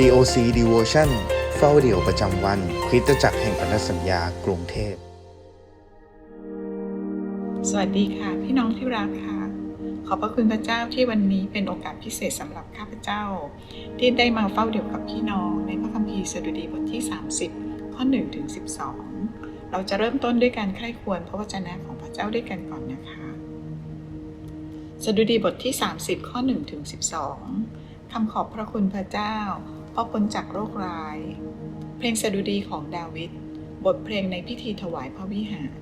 COC Devotion เฝ้าเดี่ยวประจำวันคริสตจักรแห่งพันธสัญญากรุงเทพ สวัสดีค่ะ พี่น้องที่รักค่ะ ขอบพระคุณพระเจ้าที่วันนี้เป็นโอกาสพิเศษสำหรับข้าพเจ้า ที่ได้มาเฝ้าเดี่ยวกับพี่น้องในพระคัมภีร์สดุดีบทที่ 30 ข้อ1ถึง12 เราจะเริ่มต้นด้วยการใคร่ควรพระวจนะของพระเจ้าด้วยกันก่อนนะคะสดุดีบทที่ 30 ข้อ1ถึง12คำขอบพระคุณพระเจ้า เพราะพ้นจากโรคร้าย เพลงสดุดีของดาวิด บทเพลงในพิธีถวายพระวิหาร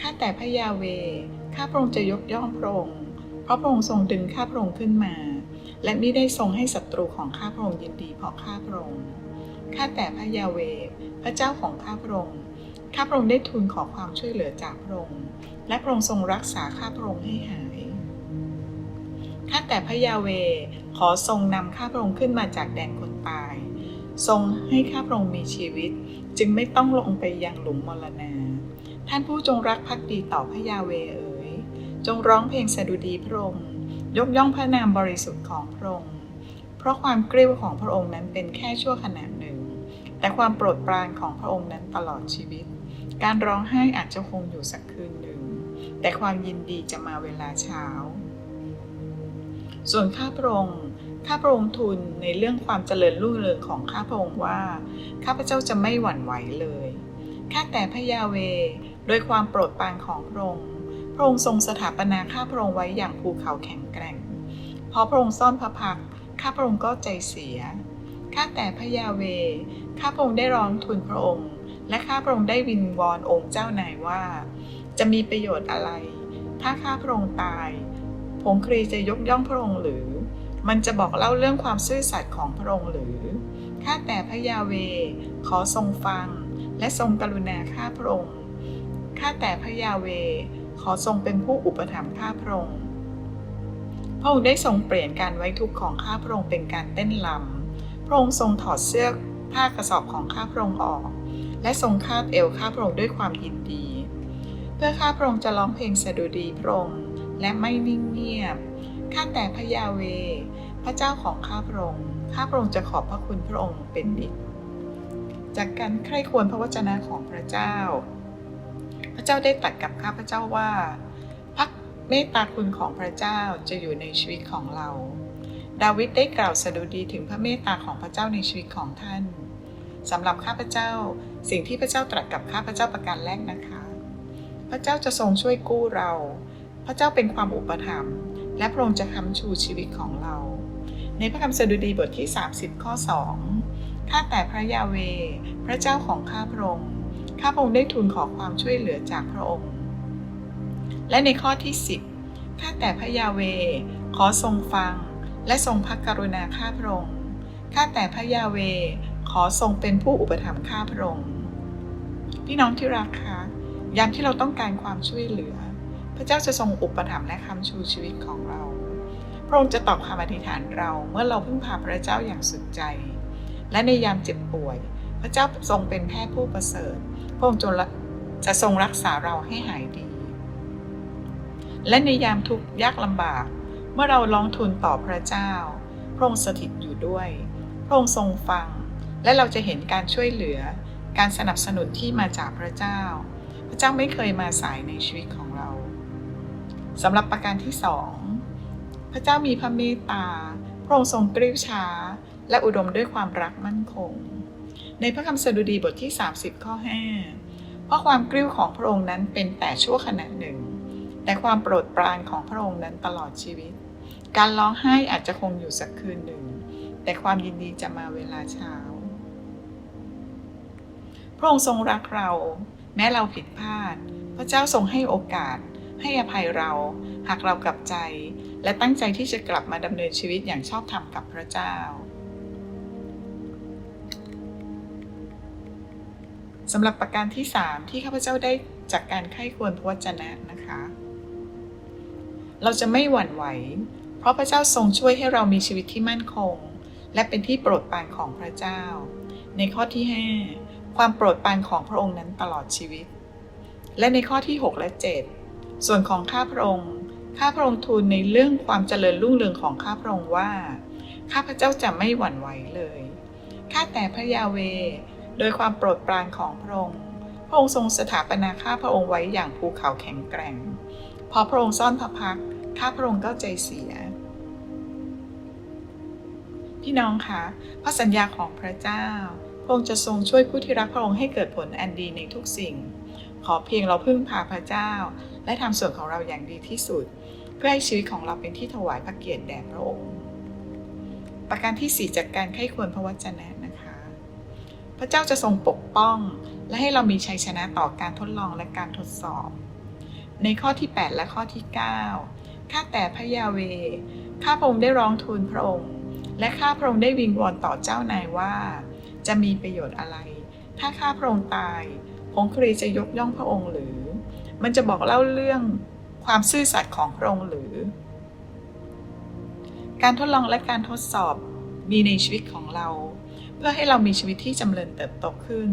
ข้าแต่พระยาเว ข้าพระองค์จะยกย่องพระองค์ เพราะพระองค์ทรงดึงข้าพระองค์ขึ้นมา และมิได้ทรงให้ศัตรูของข้าพระองค์ยินดีเพราะข้าพระองค์ ข้าแต่พระยาเว พระเจ้าของข้าพระองค์ ข้าพระองค์ได้ทูลขอความช่วยเหลือจากพระองค์ และพระองค์ทรงรักษาข้าพระองค์ให้หาย ข้าแต่พระยาเว ขอทรงนำข้าพระองค์ขึ้นมาจากแดนคนตาย ทรงให้ข้าพระองค์มีชีวิต จึงไม่ต้องลงไปยังหลุมมรณา ท่านผู้จงรักภักดีต่อพระยาเวเอ๋ย จงร้องเพลงสดุดีพระองค์ ยกย่องพระนามบริสุทธิ์ของพระองค์ เพราะความกริ้วของพระองค์นั้นเป็นแค่ชั่วขณะหนึ่ง แต่ความโปรดปรานของพระองค์นั้นตลอดชีวิต การร้องไห้อาจจะคงอยู่สักคืนหนึ่ง แต่ความยินดีจะมาเวลาเช้า ส่วนข้าพระองค์ข้าพระองค์ทูลในเรื่องความเจริญรุ่งเรืองของข้าพระองค์ว่า ข้าพเจ้าจะไม่หวั่นไหวเลย ข้าแต่พระยาเวโดยความโปรดปรานของพระองค์ พระองค์ทรงสถาปนาข้าพระองค์ไว้อย่างภูเขาแข็งแกร่ง พอพระองค์ซ่อนพระพัก ข้าพระองค์ก็ใจเสีย ข้าแต่พระยาเว ข้าพระองค์ได้ร้องทูลพระองค์ และข้าพระองค์ได้วิงวอนองค์เจ้านายว่า จะมีประโยชน์อะไร ถ้าข้าพระองค์ตาย ผงครีจะยกย่องพระองค์หรือ มันจะบอกเล่าเรื่องความซื่อสัตย์ของพระองค์หรือ ข้าแต่พระยาเว ขอทรงฟัง และทรงกรุณาข้าพระองค์ ข้าแต่พระยาเว ขอทรงเป็นผู้อุปถัมภ์ข้าพระองค์ พระองค์ได้ทรงเปลี่ยนการไว้ทุกข์ของข้าพระองค์เป็นการเต้นลำ พระองค์ทรงถอดเสื้อผ้ากระสอบของข้าพระองค์ออก และทรงคาดเอวข้าพระองค์ด้วยความยินดี เพื่อข้าพระองค์จะร้องเพลงสดุดีพระองค์ และไม่นิ่งเงียบ ข้าแต่พระยาเว พระเจ้าของข้าพระองค์ ข้าพระองค์จะขอบพระคุณพระองค์เป็นนิจจากการใคร่ควรพระวจนะของพระเจ้า พระเจ้าได้ตัดกับข้าพระเจ้าว่าพระเมตตาคุณของพระเจ้าจะอยู่ในชีวิตของเรา ดาวิดได้กล่าวสดุดีถึงพระเมตตาของพระเจ้าในชีวิตของท่านสำหรับข้าพเจ้า สิ่งที่พระเจ้าตรัสกับข้าพเจ้าประการแรกนะคะ พระเจ้าจะทรงช่วยกู้เรา พระเจ้าเป็นความอุปถัมภ์และพระองค์จะค้ำชูชีวิตของเรา ในพระคำสดุดีบทที่ 30 ข้อ 2 ข้าแต่พระยาเว พระเจ้าของข้าพระองค์ข้าพระองค์ได้ทูลขอความช่วยเหลือจากพระองค์ และในข้อที่ 10 ข้าแต่พระยาเว ขอทรงฟัง และทรงพระกรุณาข้าพระองค์ ข้าแต่พระยาเว ขอทรงเป็นผู้อุปถัมภ์ข้าพระองค์ พี่น้องที่รักคะยามที่เราต้องการความช่วยเหลือ พระเจ้าจะทรงอุปถัมภ์และคำชูชีวิตของเรา พระองค์จะตอบคำอธิษฐานเราเมื่อเราพึ่งพาพระเจ้าอย่างสุดใจ และในยามเจ็บป่วย พระเจ้าทรงเป็นแพทย์ผู้ประเสริฐ พระองค์จะทรงรักษาเราให้หายดี และในยามทุกข์ยากลำบาก เมื่อเราร้องทูลต่อพระเจ้า พระองค์สถิตอยู่ด้วย พระองค์ทรงฟัง และเราจะเห็นการช่วยเหลือ การสนับสนุนที่มาจากพระเจ้า พระเจ้าไม่เคยมาสายในชีวิตของเรา สำหรับประการที่สองพระเจ้ามีพระเมตตา พระองค์ทรงกริ้วช้า และอุดมด้วยความรักมั่นคง ในพระคำสดุดีบทที่ 30 ข้อ 5 เพราะความกริ้วของพระองค์นั้นเป็นแต่ชั่วขณะหนึ่ง แต่ความโปรดปรานของพระองค์นั้นตลอดชีวิต การร้องไห้อาจจะคงอยู่สักคืนหนึ่ง แต่ความยินดีจะมาเวลาเช้า พระองค์ทรงรักเรา แม้เราผิดพลาด พระเจ้าทรงให้โอกาส ให้อภัยเรา หากเรากลับใจ และตั้งใจที่จะกลับมาดำเนินชีวิตอย่างชอบธรรมกับพระเจ้าสำหรับประการที่ 3 ที่ข้าพเจ้าได้จากการไข้ควรพระวจนะนะคะ เราจะไม่หวั่นไหว เพราะพระเจ้าทรงช่วยให้เรามีชีวิตที่มั่นคง และเป็นที่โปรดปรานของพระเจ้า ในข้อที่ 5 ความโปรดปรานของพระองค์นั้นตลอดชีวิต และในข้อที่ 6 และ 7 ส่วนของข้าพระองค์ ข้าพระองค์ทูลในเรื่องความเจริญรุ่งเรืองของข้าพระองค์ว่า ข้าพระเจ้าจะไม่หวั่นไหวเลย ข้าแต่พระยาเว โดยความโปรดปรานของพระองค์ พระองค์ทรงสถาปนาข้าพระองค์ไว้อย่างภูเขาแข็งแกร่ง พอพระองค์ซ่อนพระพัก ข้าพระองค์ก็ใจเสีย พี่น้องคะพระสัญญาของพระเจ้า พระองค์จะทรงช่วยผู้ที่รักพระองค์ให้เกิดผลอันดีในทุกสิ่ง ขอเพียงเราพึ่งพาพระเจ้า และทำส่วนของเราอย่างดีที่สุด เพื่อให้ชีวิตของเราเป็นที่ถวายพระเกียรติแด่พระองค์ ประการที่ 4 จากการไข้ควรพระวจนะนะคะ พระเจ้าจะทรงปกป้อง และให้เรามีชัยชนะต่อการทดลองและการทดสอบ ในข้อที่ 8 และข้อที่ 9 ข้าแต่พระยาเว ข้าพระองค์ได้ร้องทูลพระองค์ และข้าพระองค์ได้วิงวอนต่อเจ้านายว่า จะมีประโยชน์อะไร ถ้าข้าพระองค์ตายผงครีจะยกย่องพระองค์หรือ มันจะบอกเล่าเรื่องความซื่อสัตย์ของพระองค์หรือ การทดลองและการทดสอบมีในชีวิตของเรา เพื่อให้เรามีชีวิตที่จำเริญเติบโตขึ้น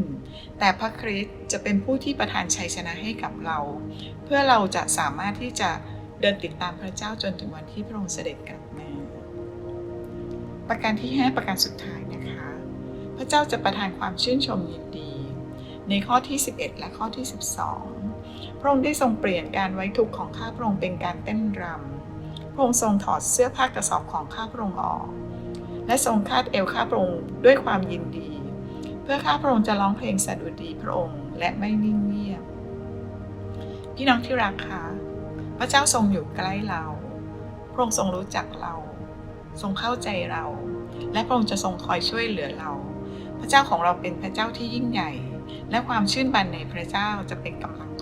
แต่พระคริสต์จะเป็นผู้ที่ประทานชัยชนะให้กับเรา เพื่อเราจะสามารถที่จะเดินติดตามพระเจ้าจนถึงวันที่พระองค์เสด็จกลับมา ประการที่ 5 ประการสุดท้ายนะคะ พระเจ้าจะประทานความชื่นชมยินดี ในข้อที่ 11 และข้อที่ 12 พระองค์ได้ทรงเปลี่ยนการไว้ทุกข์ของข้าพระองค์เป็นการเต้นรำพระองค์ทรงถอดเสื้อผ้ากระสอบของข้าพระองค์ออก และทรงคาดเอวข้าพระองค์ด้วยความยินดี เพื่อข้าพระองค์จะร้องเพลงสดุดีพระองค์และไม่นิ่งเงียบพี่น้องที่รักคะพระเจ้าทรงอยู่ใกล้เรา พระองค์ทรงรู้จักเรา ทรงเข้าใจเรา และพระองค์จะทรงคอยช่วยเหลือเรา พระเจ้าของเราเป็นพระเจ้าที่ยิ่งใหญ่ และความชื่นบันในพระเจ้าจะเป็นกำลังของ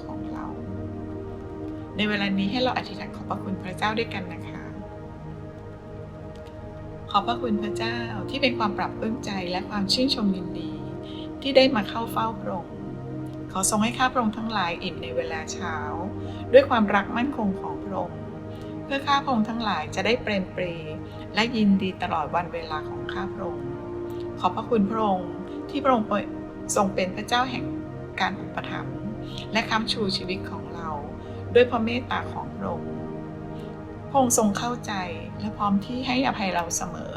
ในเวลานี้ให้เราอธิษฐานขอบพระคุณพระเจ้าด้วยกันนะคะ ขอบพระคุณพระเจ้าที่เป็นความปรับปลื้มใจและความชื่นชมยินดี ที่ได้มาเข้าเฝ้าพระองค์ขอทรงให้ข้าพระองค์ทั้งหลายอิ่มในเวลาเช้า ด้วยความรักมั่นคงของพระองค์เพื่อข้าพระองค์ทั้งหลายจะได้เปรมปรีและยินดีตลอดวันเวลาของข้าพระองค์ขอบพระคุณพระองค์ที่พระองค์ทรงเป็นพระเจ้าแห่งการอุปถัมภ์และค้ำชูชีวิตของเรา ด้วยพระเมตตาของพระองค์พระองค์ทรงเข้าใจและพร้อมที่ให้อภัยเราเสมอ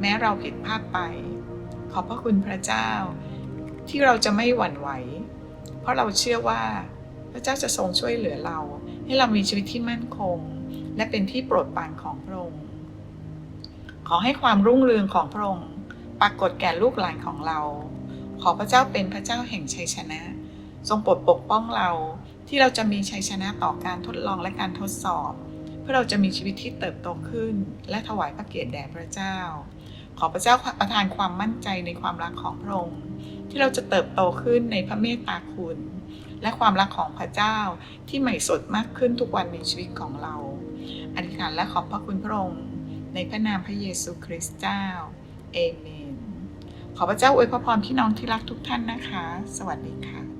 แม้เราผิดพลาดไป ขอบพระคุณพระเจ้า ที่เราจะไม่หวั่นไหว เพราะเราเชื่อว่าพระเจ้าจะทรงช่วยเหลือเรา ให้เรามีชีวิตที่มั่นคง และเป็นที่โปรดปรานของพระองค์ขอให้ความรุ่งเรืองของพระองค์ปรากฏแก่ลูกหลานของเรา ขอพระเจ้าเป็นพระเจ้าแห่งชัยชนะ ทรงโปรดปกป้องเรา ที่เราจะมีชัยชนะต่อการทดลองและการทดสอบ เพื่อเราจะมีชีวิตที่เติบโตขึ้น และถวายพระเกียรติแด่พระเจ้า ขอพระเจ้าประทานความมั่นใจในความรักของพระองค์ที่เราจะเติบโตขึ้นในพระเมตตาคุณ และความรักของพระเจ้าที่ใหม่สดมากขึ้นทุกวันในชีวิตของเราอธิษฐานและขอบพระคุณพระองค์ในพระนามพระเยซูคริสต์เจ้าเอเมนขอพระเจ้าอวยพรพี่น้องที่รักทุกท่านนะคะ สวัสดีค่ะ